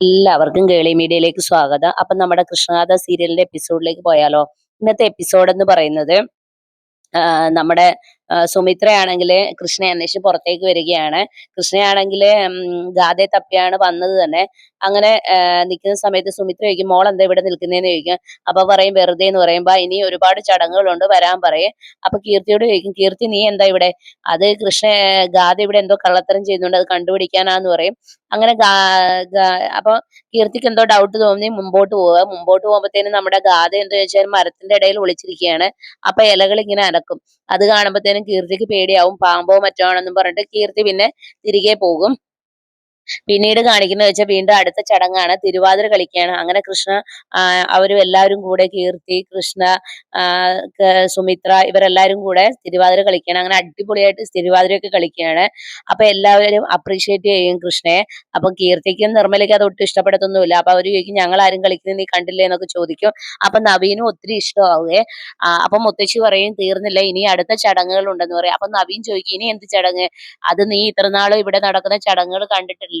എല്ലാവർക്കും കേളി മീഡിയയിലേക്ക് സ്വാഗതം. അപ്പൊ നമ്മുടെ കൃഷ്ണനാഥ സീരിയലിന്റെ എപ്പിസോഡിലേക്ക് പോയാലോ? ഇന്നത്തെ എപ്പിസോഡ് എന്ന് പറയുന്നത് നമ്മുടെ സുമിത്രയാണെങ്കിൽ കൃഷ്ണയെ അന്വേഷിച്ച് പുറത്തേക്ക് വരികയാണ്. കൃഷ്ണയാണെങ്കിൽ ഗാഥയെ തപ്പിയാണ് വന്നത് തന്നെ. അങ്ങനെ നിൽക്കുന്ന സമയത്ത് സുമിത്ര ചോദിക്കും മോൾ എന്താ ഇവിടെ നിൽക്കുന്നതെന്ന് ചോദിക്കും. അപ്പൊ പറയും വെറുതെ എന്ന് പറയുമ്പോ ഇനി ഒരുപാട് ചടങ്ങുകളുണ്ട് വരാൻ പറയും. അപ്പൊ കീർത്തിയോട് ചോദിക്കും കീർത്തി നീ എന്താ ഇവിടെ? അത് കൃഷ്ണ ഗാഥ ഇവിടെ എന്തോ കള്ളത്തരം ചെയ്യുന്നുണ്ട് അത് കണ്ടുപിടിക്കാനാന്ന് പറയും. അങ്ങനെ അപ്പൊ കീർത്തിക്ക് എന്തോ ഡൗട്ട് തോന്നി മുമ്പോട്ട് പോവുക. മുമ്പോട്ട് പോകുമ്പോഴത്തേനും നമ്മുടെ ഗാഥ എന്താ വെച്ചാൽ മരത്തിന്റെ ഇടയിൽ ഒളിച്ചിരിക്കുകയാണ്. അപ്പൊ ഇലകൾ ഇങ്ങനെ അനക്കും. അത് കാണുമ്പോഴത്തേനും കീർത്തിക്ക് പേടിയാവും പാമ്പോ മറ്റോ ആണെന്നും പറഞ്ഞിട്ട് കീർത്തി പിന്നെ തിരികെ പോകും. പിന്നീട് കാണിക്കുന്നത് വെച്ചാൽ വീണ്ടും അടുത്ത ചടങ്ങാണ്. തിരുവാതിര കളിക്കുകയാണ് അങ്ങനെ കൃഷ്ണ അവരും എല്ലാവരും കൂടെ കീർത്തി കൃഷ്ണ സുമിത്ര ഇവരെല്ലാവരും കൂടെ തിരുവാതിര കളിക്കുകയാണ് അങ്ങനെ അടിപൊളിയായിട്ട് തിരുവാതിരയൊക്കെ കളിക്കുകയാണ്. അപ്പൊ എല്ലാവരും അപ്രീഷിയേറ്റ് ചെയ്യും കൃഷ്ണയെ. അപ്പൊ കീർത്തിക്കും നിർമ്മലയ്ക്കും അത് ഒട്ടും ഇഷ്ടപ്പെടത്തൊന്നുമില്ല. അപ്പൊ അവർ ചോദിക്കും ഞങ്ങൾ ആരും കളിക്കുന്നത് നീ കണ്ടില്ലേ? എന്നൊക്കെ ചോദിക്കും. അപ്പൊ നവീനും ഒത്തിരി ഇഷ്ടമാവുകയെ അപ്പൊ മുത്തശ്ശി പറയും തീർന്നില്ല ഇനി അടുത്ത ചടങ്ങുകൾ ഉണ്ടെന്ന് പറയും. അപ്പൊ നവീൻ ചോദിക്കും ഇനി എന്ത് ചടങ്ങ്? അത് നീ ഇത്രനാളും ഇവിടെ നടക്കുന്ന ചടങ്ങുകൾ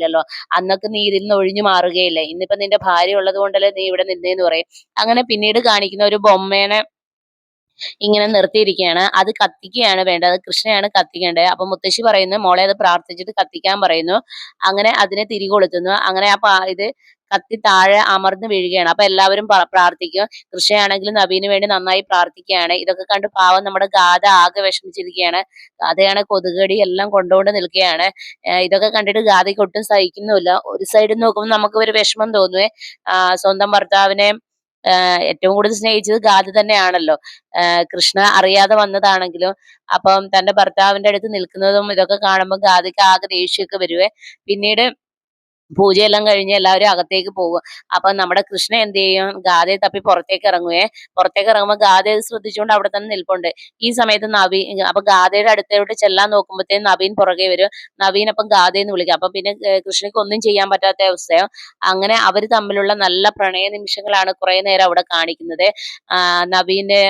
കണ്ടിട്ടില്ലല്ലോ അന്നൊക്കെ നീ ഇതിൽ നിന്ന് ഒഴിഞ്ഞു മാറുകയില്ലേ. ഇന്നിപ്പോ നിന്റെ ഭാര്യ ഉള്ളത് കൊണ്ടല്ലേ നീ ഇവിടെ നിന്നേന്ന് പറയും. അങ്ങനെ പിന്നീട് കാണിക്കുന്ന ഒരു ബൊമ്മേനെ ഇങ്ങനെ നിർത്തിയിരിക്കുകയാണ്. അത് കത്തിക്കുകയാണ് വേണ്ടത്. കൃഷ്ണയാണ് കത്തിക്കേണ്ടത്. അപ്പൊ മുത്തശ്ശി പറയുന്നു മോളെ അത് പ്രാർത്ഥിച്ചിട്ട് കത്തിക്കാൻ പറയുന്നു. അങ്ങനെ അതിനെ തിരികൊളുത്തുന്നു. അങ്ങനെ ആ ഇത് കത്തി താഴെ അമർന്നു വീഴുകയാണ്. അപ്പൊ എല്ലാവരും പ്രാർത്ഥിക്കും. കൃഷ്ണയാണെങ്കിലും നവീന് വേണ്ടി നന്നായി പ്രാർത്ഥിക്കുകയാണ്. ഇതൊക്കെ കണ്ട് പാവം നമ്മുടെ ഗാഥ ആകെ വിഷമിച്ചിരിക്കുകയാണ്. ഗാഥയാണ് കൊതുകടി എല്ലാം കൊണ്ടുകൊണ്ട് നിൽക്കുകയാണ്. ഇതൊക്കെ കണ്ടിട്ട് ഗാഥയ്ക്ക് ഒട്ടും സഹിക്കുന്നുമില്ല. ഒരു സൈഡിൽ നോക്കുമ്പോൾ നമുക്ക് ഒരു വിഷമം തോന്നുവേ. സ്വന്തം ഭർത്താവിനെ ഏറ്റവും കൂടുതൽ സ്നേഹിച്ചത് ഗാഥ തന്നെയാണല്ലോ. കൃഷ്ണ അറിയാതെ വന്നതാണെങ്കിലും അപ്പം തന്റെ ഭർത്താവിന്റെ അടുത്ത് നിൽക്കുന്നതും ഇതൊക്കെ കാണുമ്പോൾ ഗാഥയ്ക്ക് ആകെ ദേഷ്യമൊക്കെ വരുവേ. പിന്നീട് പൂജയെല്ലാം കഴിഞ്ഞ് എല്ലാവരും അകത്തേക്ക് പോകും അപ്പൊ നമ്മുടെ കൃഷ്ണ എന്ത് ചെയ്യും? ഗാഥയെ തപ്പി പുറത്തേക്ക് ഇറങ്ങുവേ. പുറത്തേക്ക് ഇറങ്ങുമ്പോൾ ഗാഥയെ ശ്രദ്ധിച്ചുകൊണ്ട് അവിടെ തന്നെ നിൽപ്പുണ്ട്. ഈ സമയത്ത് നവീൻ അപ്പൊ ഗാഥയുടെ അടുത്തോട്ട് ചെല്ലാൻ നോക്കുമ്പോഴത്തേക്കും നവീൻ പുറകെ വരും. നവീൻ അപ്പം ഗാഥയെന്ന് വിളിക്കും. അപ്പൊ പിന്നെ കൃഷ്ണയ്ക്ക് ഒന്നും ചെയ്യാൻ പറ്റാത്ത അവസ്ഥയോ. അങ്ങനെ അവർ തമ്മിലുള്ള നല്ല പ്രണയ നിമിഷങ്ങളാണ് കുറെ നേരം അവിടെ കാണിക്കുന്നത്. നവീന്റെ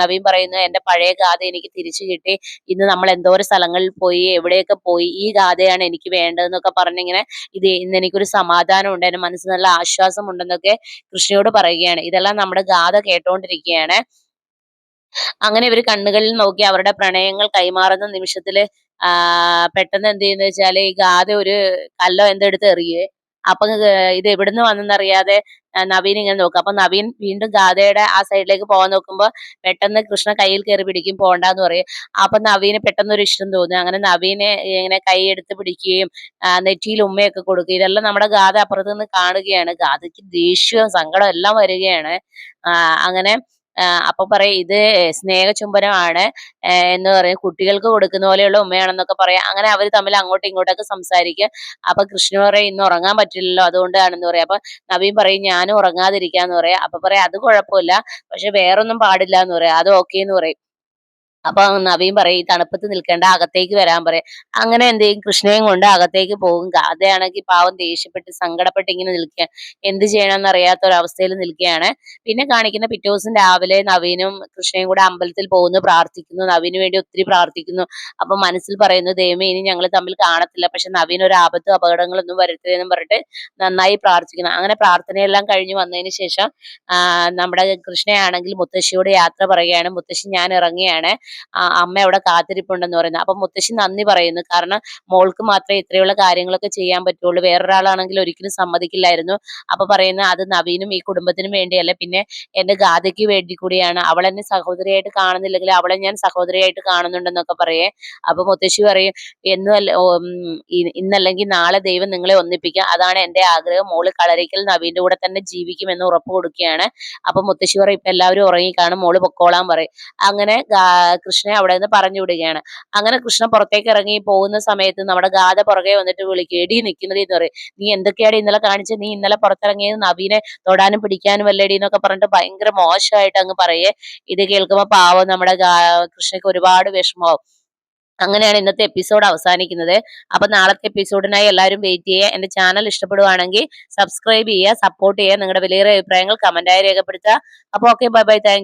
നവീൻ പറയുന്നു എന്റെ പഴയ ഗാഥ എനിക്ക് തിരിച്ചു കിട്ടി. ഇന്ന് നമ്മൾ എന്തോരം സ്ഥലങ്ങളിൽ പോയി എവിടെയൊക്കെ പോയി ഈ ഗാഥയാണ് എനിക്ക് വേണ്ടതെന്നൊക്കെ പറഞ്ഞിങ്ങനെ ഇത് ഇന്ന് എനിക്കൊരു സമാധാനം ഉണ്ട് എന്റെ മനസ്സിന് നല്ല ആശ്വാസം ഉണ്ടെന്നൊക്കെ കൃഷ്ണയോട് പറയുകയാണ്. ഇതെല്ലാം നമ്മുടെ ഗാഥ കേട്ടോണ്ടിരിക്കുകയാണ്. അങ്ങനെ ഇവർ കണ്ണുകളിൽ നോക്കി അവരുടെ പ്രണയങ്ങൾ കൈമാറുന്ന നിമിഷത്തിൽ പെട്ടെന്ന് എന്ത് ചെയ്യുന്ന വെച്ചാൽ ഈ ഗാഥ ഒരു കല്ലോ എന്തോ എറിയേ അപ്പൊ ഇത് എവിടുന്ന് വന്നെന്നറിയാതെ നവീൻ ഇങ്ങനെ നോക്കും. അപ്പൊ നവീൻ വീണ്ടും ഗാഥയുടെ ആ സൈഡിലേക്ക് പോകാൻ നോക്കുമ്പോ പെട്ടെന്ന് കൃഷ്ണ കയ്യിൽ കയറി പിടിക്കും പോണ്ടാന്ന് പറയും. അപ്പൊ നവീന് പെട്ടെന്ന് ഒരു ഇഷ്ടം തോന്നും. അങ്ങനെ നവീനെ ഇങ്ങനെ കൈ എടുത്ത് പിടിക്കുകയും നെറ്റിയിൽ ഉമ്മയൊക്കെ കൊടുക്കുകയും ഇതെല്ലാം നമ്മുടെ ഗാഥ അപ്പുറത്ത് നിന്ന് കാണുകയാണ്. ഗാഥയ്ക്ക് ദേഷ്യവും സങ്കടം എല്ലാം വരികയാണ്. അങ്ങനെ അപ്പൊ പറയും ഇത് സ്നേഹചുംബനമാണ്. എന്ന് പറയും. കുട്ടികൾക്ക് കൊടുക്കുന്ന പോലെയുള്ള ഉമ്മയാണെന്നൊക്കെ പറയാം. അങ്ങനെ അവർ തമ്മിൽ അങ്ങോട്ടും ഇങ്ങോട്ടൊക്കെ സംസാരിക്കും. അപ്പൊ കൃഷ്ണ പറയും ഇന്ന് ഉറങ്ങാൻ പറ്റില്ലല്ലോ അതുകൊണ്ടാണെന്ന് പറയാം. അപ്പൊ നവീൻ പറയും ഞാനും ഉറങ്ങാതിരിക്കാന്ന് പറയാം. അപ്പൊ പറയാം അത് കുഴപ്പമില്ല. പക്ഷെ വേറൊന്നും പാടില്ല എന്ന് പറയാം. അത് ഓക്കേ എന്ന് പറയും. അപ്പൊ നവീൻ പറയും ഈ തണുപ്പത്ത് നിൽക്കേണ്ട അകത്തേക്ക് വരാൻ പറയും. അങ്ങനെ എന്ത് ചെയ്യും? കൃഷ്ണയും കൊണ്ട് അകത്തേക്ക് പോകും. ഗാഥയാണെങ്കിൽ പാവം ദേഷ്യപ്പെട്ട് സങ്കടപ്പെട്ട് ഇങ്ങനെ നിൽക്കുക എന്ത് ചെയ്യണമെന്ന് അറിയാത്ത ഒരവസ്ഥയിൽ നിൽക്കുകയാണ്. പിന്നെ കാണിക്കുന്ന പിറ്റേ ദിവസം രാവിലെ നവീനും കൃഷ്ണയും കൂടെ അമ്പലത്തിൽ പോകുന്നു പ്രാർത്ഥിക്കുന്നു. നവീന് വേണ്ടി ഒത്തിരി പ്രാർത്ഥിക്കുന്നു. അപ്പൊ മനസ്സിൽ പറയുന്നു ദൈവമേ ഇനി ഞങ്ങൾ തമ്മിൽ കാണത്തില്ല. പക്ഷെ നവീൻ ഒരു ആപത്തും അപകടങ്ങളൊന്നും വരുത്തരുതെന്നും പറഞ്ഞിട്ട് നന്നായി പ്രാർത്ഥിക്കുന്നു. അങ്ങനെ പ്രാർത്ഥനയെല്ലാം കഴിഞ്ഞു വന്നതിന് ശേഷം നമ്മുടെ കൃഷ്ണയാണെങ്കിൽ മുത്തശ്ശിയോട് യാത്ര പറയുകയാണ്. മുത്തശ്ശി ഞാൻ ഇറങ്ങിയാണ് അമ്മ അവിടെ കാത്തിരിപ്പുണ്ടെന്ന് പറയുന്നത്. അപ്പൊ മുത്തശ്ശി നന്ദി പറയുന്നു. കാരണം മോൾക്ക് മാത്രമേ ഇത്രയുള്ള കാര്യങ്ങളൊക്കെ ചെയ്യാൻ പറ്റുള്ളൂ. വേറൊരാളാണെങ്കിൽ ഒരിക്കലും സമ്മതിക്കില്ലായിരുന്നു. അപ്പൊ പറയുന്ന അത് നവീനും ഈ കുടുംബത്തിനും വേണ്ടിയല്ല. പിന്നെ എന്റെ ഗാഥയ്ക്ക് വേണ്ടി കൂടിയാണ്. അവൾ എന്നെ സഹോദരിയായിട്ട് കാണുന്നില്ലെങ്കിൽ അവളെ ഞാൻ സഹോദരിയായിട്ട് കാണുന്നുണ്ടെന്നൊക്കെ പറയേ. അപ്പൊ മുത്തശ്ശി പറയും എന്നല്ല ഇന്നല്ലെങ്കിൽ നാളെ ദൈവം നിങ്ങളെ ഒന്നിപ്പിക്കുക അതാണ് എന്റെ ആഗ്രഹം. മോൾ കളരിക്കൽ നവീന്റെ കൂടെ തന്നെ ജീവിക്കുമെന്ന് ഉറപ്പ് കൊടുക്കുകയാണ്. അപ്പൊ മുത്തശ്ശി പറയും ഇപ്പൊ എല്ലാവരും ഉറങ്ങി കാണും മോൾ പൊക്കോളാൻ പറയും. അങ്ങനെ കൃഷ്ണനെ അവിടെ നിന്ന് പറഞ്ഞു വിടുകയാണ്. അങ്ങനെ കൃഷ്ണൻ പുറത്തേക്ക് ഇറങ്ങി പോകുന്ന സമയത്ത് നമ്മുടെ ഗാഥ പുറകെ വന്നിട്ട് വിളിക്കും എടി നിൽക്കുന്നത് എന്ന് പറയും. നീ എന്തൊക്കെയാണ് ഇന്നലെ കാണിച്ചത് നീ ഇന്നലെ പുറത്തിറങ്ങിയത് നവീനെ തൊടാനും പിടിക്കാനും അല്ലേടി എന്നൊക്കെ പറഞ്ഞിട്ട് ഭയങ്കര മോശമായിട്ട് അങ്ങ് പറയേ. ഇത് കേൾക്കുമ്പോ പാവം നമ്മുടെ കൃഷ്ണയ്ക്ക് ഒരുപാട് വിഷമാവും അങ്ങനെയാണ് ഇന്നത്തെ എപ്പിസോഡ് അവസാനിക്കുന്നത്. അപ്പൊ നാളത്തെ എപ്പിസോഡിനായി എല്ലാവരും വെയിറ്റ് ചെയ്യുക. എന്റെ ചാനൽ ഇഷ്ടപ്പെടുവാണെങ്കിൽ സബ്സ്ക്രൈബ് ചെയ്യുക സപ്പോർട്ട് ചെയ്യുക നിങ്ങളുടെ വിലയേറിയ അഭിപ്രായങ്ങൾ കമന്റായി രേഖപ്പെടുത്തുക. അപ്പൊ ഓക്കെ ബൈ ബൈ താങ്ക്